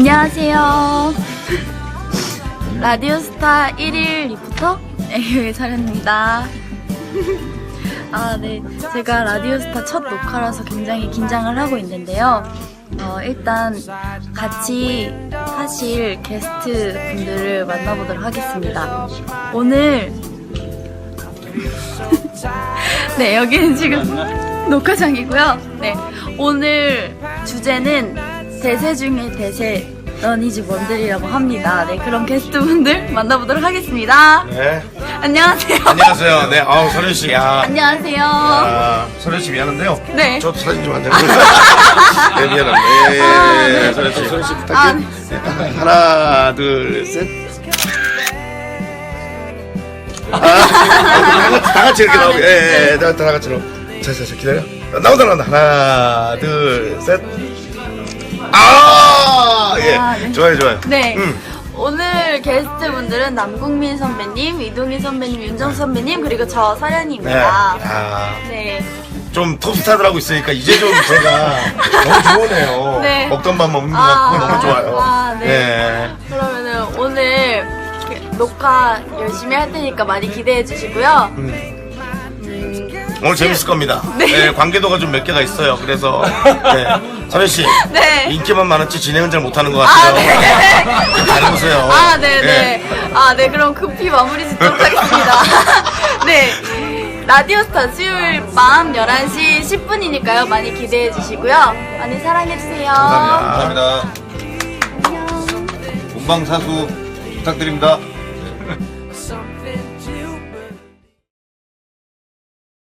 안녕하세요. 라디오스타 1일 리포터 애교의 차련입니다. 아, 네. 제가 라디오스타 첫 녹화라서 굉장히 긴장을 하고 있는데요. 어, 일단 같이 하실 게스트 분들을 만나보도록 하겠습니다. 오늘 네, 여기는 지금 녹화장이고요. 네, 오늘 주제는 대세 중의 대세 너니즈 뭔들이라고 합니다. 네, 그런 게스트분들 만나보도록 하겠습니다. 네. 안녕하세요. 안녕하세요. 네. 아우, 서른 씨. 야. 안녕하세요. 아, 서른 씨 미안한데요. 네. 저도 사진 좀한 장. 네, 미안합니다. 네, 아, 네. 서른 씨. 서른 씨 아, 부탁해요. 네. 하나, 둘, 셋. 아, 다 같이, 다 같이 이렇게 아, 나오게. 네. 예, 예, 다, 다 같이 나오 자, 자, 자, 기다려. 나온다, 나온다. 하나, 둘, 셋. 아, 예. 아, 네. 좋아요, 좋아요. 네. 음. 오늘 게스트분들은 남국민 선배님, 이동희 선배님, 윤정 선배님, 그리고 저 네. 사련입니다. 아. 네. 좀 톱스타들하고 있으니까 이제 좀 제가 너무 좋으네요. 네. 먹던 밥 먹는 것 아, 같고 너무 좋아요. 아, 네. 그러면은 오늘 이렇게 녹화 열심히 할 테니까 많이 기대해 주시고요. 음. 음, 오늘 재밌을 겁니다. 네. 네. 관계도가 좀 몇 개가 있어요. 그래서 네. 선현 씨 네. 인기만 많았지 진행은 잘 못하는 것 아, 같아요. 네. 잘해보세요. 아, 네, 네. 아, 네. 그럼 급히 마무리 짓도록 하겠습니다. 네. 라디오스타 수요일 밤 11시 10분이니까요. 많이 기대해 주시고요. 많이 사랑해 주세요. 감사합니다. 감사합니다. 안녕. 본방 사수 부탁드립니다.